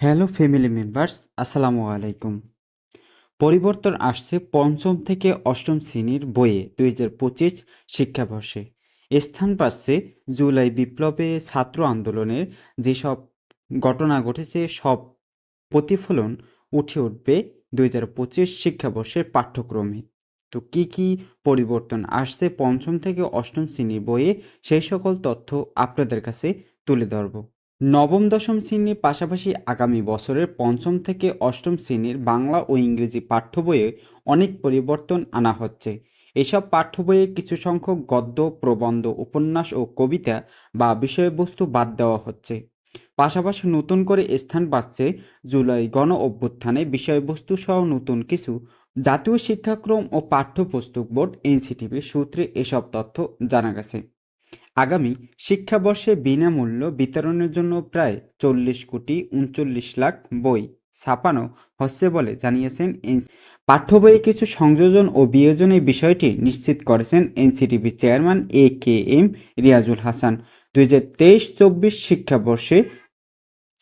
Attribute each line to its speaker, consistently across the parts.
Speaker 1: Hello family members আসসালামু আলাইকুম পরিবর্তন আসছে পঞ্চম থেকে অষ্টম শ্রেণির বইয়ে, দুই হাজার পঁচিশ শিক্ষাবর্ষে। স্থান পাচ্ছে জুলাই বিপ্লবে ছাত্র আন্দোলনের যেসব ঘটনা ঘটেছে, সব প্রতিফলন উঠে উঠবে দুই হাজার পঁচিশ শিক্ষাবর্ষের পাঠ্যক্রমে। তো কি কি পরিবর্তন আসছে পঞ্চম থেকে অষ্টম শ্রেণির বইয়ে, সেই সকল তথ্য আপনাদের কাছে তুলে ধরব। নবম, দশম শ্রেণির পাশাপাশি আগামী বছরের পঞ্চম থেকে অষ্টম শ্রেণির বাংলা ও ইংরেজি পাঠ্য বইয়ে অনেক পরিবর্তন আনা হচ্ছে। এসব পাঠ্য বইয়ে কিছু সংখ্যক গদ্য, প্রবন্ধ, উপন্যাস ও কবিতা বা বিষয়বস্তু বাদ দেওয়া হচ্ছে। পাশাপাশি নতুন করে স্থান পাচ্ছে জুলাই গণ অভ্যুত্থানে বিষয়বস্তু সহ নতুন কিছু। জাতীয় শিক্ষাক্রম ও পাঠ্যপুস্তক বোর্ড, এনসিটিভি সূত্রে এসব তথ্য জানা গেছে। আগামী শিক্ষাবর্ষে বিনামূল্য বিতরণের জন্য প্রায় চল্লিশ কোটি উনচল্লিশ লাখ বই ছাপানো হচ্ছে বলে জানিয়েছেন পাঠ্য বইয়ে কিছু সংযোজন ও বিয়োজনের বিষয়টি নিশ্চিত করেছেন NCTB chairman A K M Riazul Hasan. দুই হাজার তেইশ চব্বিশ শিক্ষাবর্ষে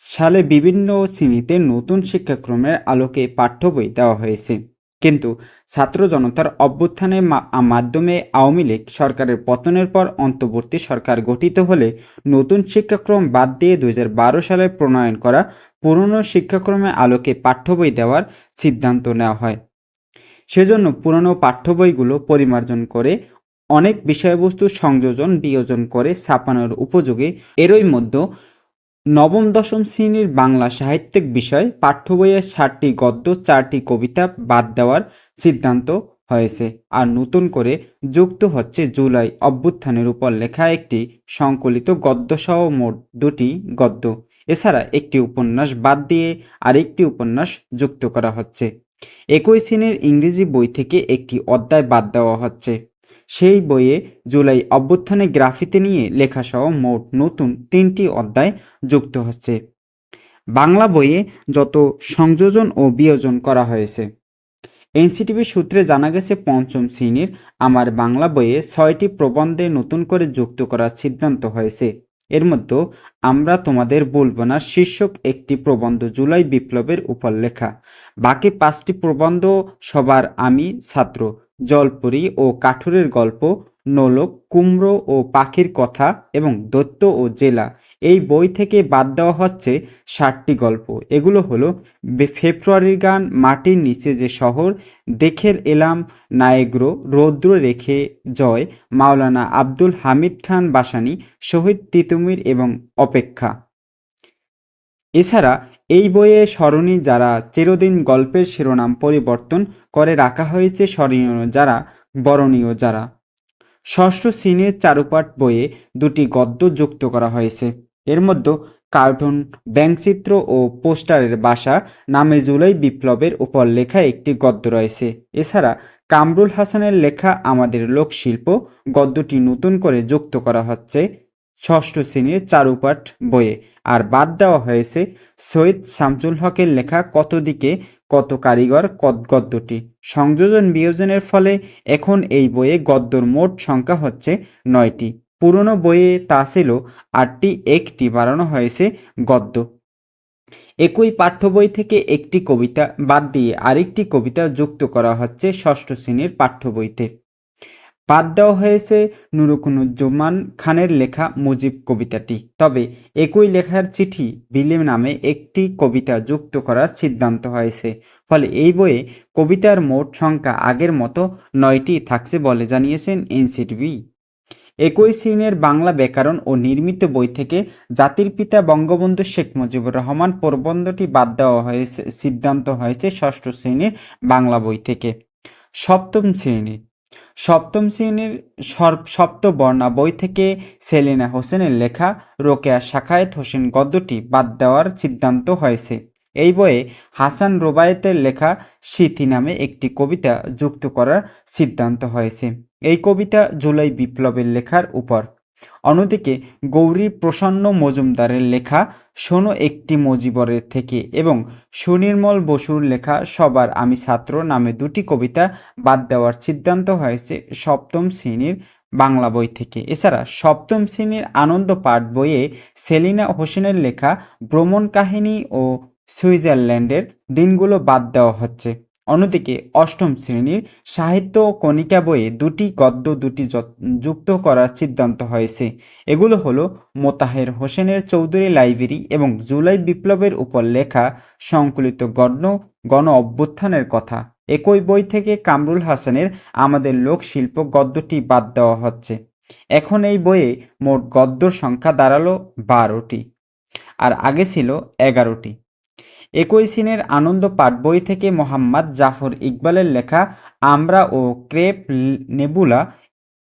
Speaker 1: সালে বিভিন্ন শ্রেণীতে নতুন শিক্ষাক্রমের আলোকে পাঠ্য বই দেওয়া হয়েছে। কিন্তু ছাত্র জনতার অভ্যুত্থানের মাধ্যমে আওয়ামী লীগ সরকারের পতনের পর অন্তর্বর্তী সরকার গঠিত হলে নতুন শিক্ষাক্রম বাদ দিয়ে দু হাজার বারো সালে প্রণয়ন করা পুরনো শিক্ষাক্রমের আলোকে পাঠ্য বই দেওয়ার সিদ্ধান্ত নেওয়া হয়। সেজন্য পুরনো পাঠ্য বইগুলো পরিমার্জন করে অনেক বিষয়বস্তু সংযোজন বিয়োজন করে ছাপানোর উপযোগী। এরই মধ্যে নবম, দশম শ্রেণির বাংলা সাহিত্যিক বিষয় পাঠ্য বইয়ের ষাটটি গদ্য, চারটি কবিতা বাদ দেওয়ার সিদ্ধান্ত হয়েছে আর নতুন করে যুক্ত হচ্ছে জুলাই অভ্যুত্থানের উপর লেখা একটি সংকলিত গদ্যসহ মোট দুটি গদ্য। এছাড়া একটি উপন্যাস বাদ দিয়ে আরেকটি উপন্যাস যুক্ত করা হচ্ছে। একই শ্রেণির ইংরেজি বই থেকে একটি অধ্যায় বাদ দেওয়া হচ্ছে। সেই বইয়ে জুলাই অভ্যুত্থানে গ্রাফিতে নিয়ে লেখাসহ মোট নতুন তিনটি অধ্যায় যুক্ত হচ্ছে। বাংলা বইয়ে যত সংযোজন ও বিয়োজন করা হয়েছে। এনসিটিভি সূত্রে জানা গেছে, পঞ্চম শ্রেণির আমার বাংলা বইয়ে ছয়টি প্রবন্ধে নতুন করে যুক্ত করার সিদ্ধান্ত হয়েছে। এর মধ্যে আমরা তোমাদের বলব না শীর্ষক একটি প্রবন্ধ জুলাই বিপ্লবের উপর লেখা। বাকি পাঁচটি প্রবন্ধ সবার আমি ছাত্র। জলপুরি ও কাঠুরের গল্প, নোলক, কুমড়ো ও পাখির কথা এবং দৈত্য ও জেলা। এই বই থেকে বাদ দেওয়া হচ্ছে ষাটটি গল্প। এগুলো হলো ফেব্রুয়ারির গান, মাটির নিচে যে শহর, দেখের এলাম, নায়েগ্র, রৌদ্র রেখে জয়, মাওলানা আব্দুল হামিদ খান বাসানি, শহীদ তিতুমির এবং অপেক্ষা। এছাড়া এই বইয়ে স্মরণী যারা চিরদিন গল্পের শিরোনাম পরিবর্তন করে রাখা হয়েছে স্মরণীয় যারা, বরণীয় যারা। ষষ্ঠ সিনের চারুপাঠ বইয়ে দুটি গদ্য যুক্ত করা হয়েছে। এর মধ্যে কার্টুন ব্যঙ্গচিত্র ও পোস্টারের বাসা নামে জুলাই বিপ্লবের উপর লেখা একটি গদ্য রয়েছে। এছাড়া কামরুল হাসানের লেখা আমাদের লোকশিল্প গদ্যটি নতুন করে যুক্ত করা হচ্ছে। ষষ্ঠ শ্রেণির চারুপাঠ বইয়ে। আর বাদ দেওয়া হয়েছে সৈয়দ শামসুল হকের লেখা কত দিকে, কত কারিগর, কত গদ্যটি। সংযোজন বিয়োজনের ফলে এখন এই বইয়ে গদ্যর মোট সংখ্যা হচ্ছে নয়টি। পুরনো বইয়ে তা ছিল আটটি, একটি বাড়ানো হয়েছে গদ্য। একই পাঠ্য বই থেকে একটি কবিতা বাদ দিয়ে আরেকটি কবিতা যুক্ত করা হচ্ছে ষষ্ঠ শ্রেণির পাঠ্য বইতে। বাদ দেওয়া হয়েছে নুরুকুনুজ্জামান খানের লেখা মুজিব কবিতাটি। তবে একই লেখার চিঠি বিলে নামে একটি কবিতা যুক্ত করার সিদ্ধান্ত হয়েছে। ফলে এই বইয়ে কবিতার মোট সংখ্যা আগের মতো নয়টি থাকছে বলে জানিয়েছেন এনসিটিভি। একই শ্রেণির বাংলা ব্যাকরণ ও নির্মিত বই থেকে জাতির পিতা বঙ্গবন্ধু শেখ মুজিবুর রহমান প্রবন্ধটি বাদ দেওয়া হয়েছে, সিদ্ধান্ত হয়েছে ষষ্ঠ শ্রেণির বাংলা বই থেকে। সপ্তম শ্রেণি সপ্তম শ্রেণির সপ্তবর্ণা বই থেকে সেলিনা হোসেনের লেখা রোকেয়া শাখায়েত হোসেন গদ্যটি বাদ দেওয়ার সিদ্ধান্ত হয়েছে। এই বইয়ে হাসান রোবায়েতের লেখা স্মৃতি নামে একটি কবিতা যুক্ত করার সিদ্ধান্ত হয়েছে। এই কবিতা জুলাই বিপ্লবের লেখার উপর। অন্যদিকে গৌরী প্রসন্ন মজুমদারের লেখা শোনো একটি মজিবরের থেকে এবং সুনির্মল বসুর লেখা সবার আমি ছাত্র নামে দুটি কবিতা বাদ দেওয়ার সিদ্ধান্ত হয়েছে সপ্তম শ্রেণির বাংলা বই থেকে। এছাড়া সপ্তম শ্রেণির আনন্দ পাঠ বইয়ে সেলিনা হোসেনের লেখা ভ্রমণ কাহিনী ও সুইজারল্যান্ডের দিনগুলো বাদ দেওয়া হচ্ছে। অন্যদিকে অষ্টম শ্রেণির সাহিত্য ও কণিকা বইয়ে দুটি গদ্য দুটি যুক্ত করার সিদ্ধান্ত হয়েছে। এগুলো হলো মোতাহের হোসেনের চৌধুরী লাইব্রেরি এবং জুলাই বিপ্লবের উপর লেখা সংকলিত গণ গণ অভ্যুত্থানের কথা। একই বই থেকে কামরুল হাসানের আমাদের লোকশিল্প গদ্যটি বাদ দেওয়া হচ্ছে। এখন এই বইয়ে মোট গদ্যর সংখ্যা দাঁড়াল বারোটি। আর আগে ছিল এগারোটি। একই সিনের আনন্দ পাঠ বই থেকে মোহাম্মদ জাফর ইকবালের লেখা আমরা ও ক্রেপ নেবুলা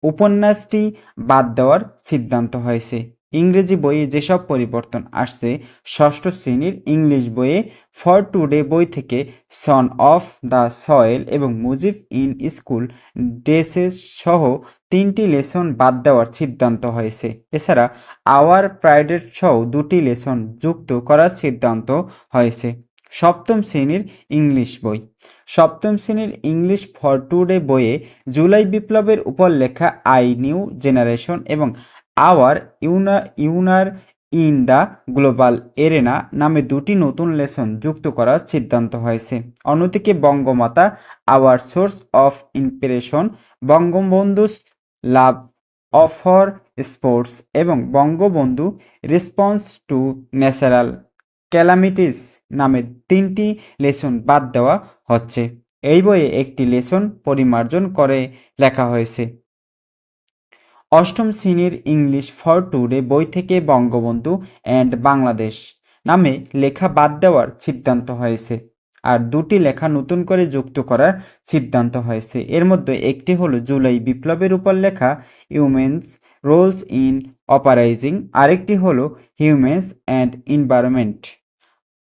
Speaker 1: উপন্যাসটি বাদ দেওয়ার সিদ্ধান্ত হয়েছে। ইংরেজি বইয়ে যেসব পরিবর্তন আসছে, ষষ্ঠ শ্রেণির ইংলিশ বইয়ে ফর টুডে বই থেকে সন অফ দ্য সয়েল এবং মুজিব ইন স্কুল ড্রেসেস সহ তিনটি লেসন বাদ দেওয়ার সিদ্ধান্ত হয়েছে। এছাড়া আওয়ার প্রাইডের সহ দুটি লেসন যুক্ত করার সিদ্ধান্ত হয়েছে। সপ্তম শ্রেণির ইংলিশ বই। সপ্তম শ্রেণির ইংলিশ ফর টুডে বইয়ে জুলাই বিপ্লবের উপর লেখা আই নিউ জেনারেশন এবং আওয়ার ইউনা, ইউনার ইন দ্য গ্লোবাল এরেনা নামে দুটি নতুন লেসন যুক্ত করার সিদ্ধান্ত হয়েছে। অন্যদিকে Bangamata our source of inspiration, Bangabandhu love of our sports এবং Bangabandhu response to natural calamities নামে তিনটি লেসন বাদ দেওয়া হচ্ছে। এই বইয়ে একটি লেসন পরিমার্জন করে লেখা হয়েছে। অষ্টম শ্রেণির ইংলিশ ফর টুডে বই থেকে বঙ্গবন্ধু অ্যান্ড বাংলাদেশ নামে লেখা বাদ দেওয়ার সিদ্ধান্ত হয়েছে। আর দুটি লেখা নতুন করে যুক্ত করার সিদ্ধান্ত হয়েছে। এর মধ্যে একটি হলো জুলাই বিপ্লবের উপর লেখা হিউম্যানস রোলস ইন অপারাইজিং আরেকটি হলো হিউম্যানস অ্যান্ড এনভায়রনমেন্ট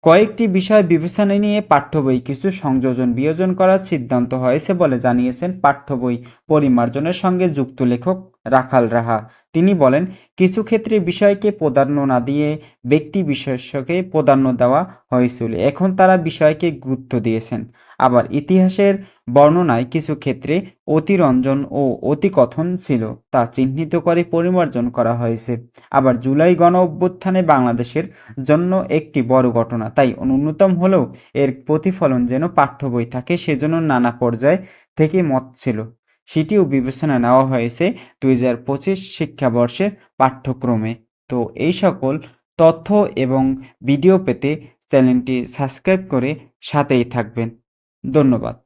Speaker 1: কয়েকটি বিষয় বিবেচনায় নিয়ে পাঠ্য বই কিছু সংযোজন বিয়োজন করার সিদ্ধান্ত হয়েছে বলে জানিয়েছেন পাঠ্য বই পরিমার্জনের সঙ্গে যুক্ত লেখক রাখাল রাহা। তিনি বলেন, কিছু ক্ষেত্রে বিষয়কে প্রাধান্য না দিয়ে ব্যক্তি বিশেষকে প্রাধান্য দেওয়া হয়েছিল। এখন তারা বিষয়কে গুরুত্ব দিয়েছেন। আবার ইতিহাসের বর্ণনায় কিছু ক্ষেত্রে অতিরঞ্জন ও অতিকথন ছিল, তা চিহ্নিত করে পরিমার্জন করা হয়েছে। আবার জুলাই গণ অভ্যুত্থানে বাংলাদেশের জন্য একটি বড় ঘটনা, তাই ন্যূনতম হলেও এর প্রতিফলন যেন পাঠ্য বই থাকে, সেজন্য নানা পর্যায় থেকে মত ছিল। সেটিও বিবেচনা নেওয়া হয়েছে দুই হাজার পঁচিশ শিক্ষাবর্ষের পাঠ্যক্রমে। তো এই সকল তথ্য এবং ভিডিও পেতে চ্যানেলটি সাবস্ক্রাইব করে সাথেই থাকবেন। ধন্যবাদ।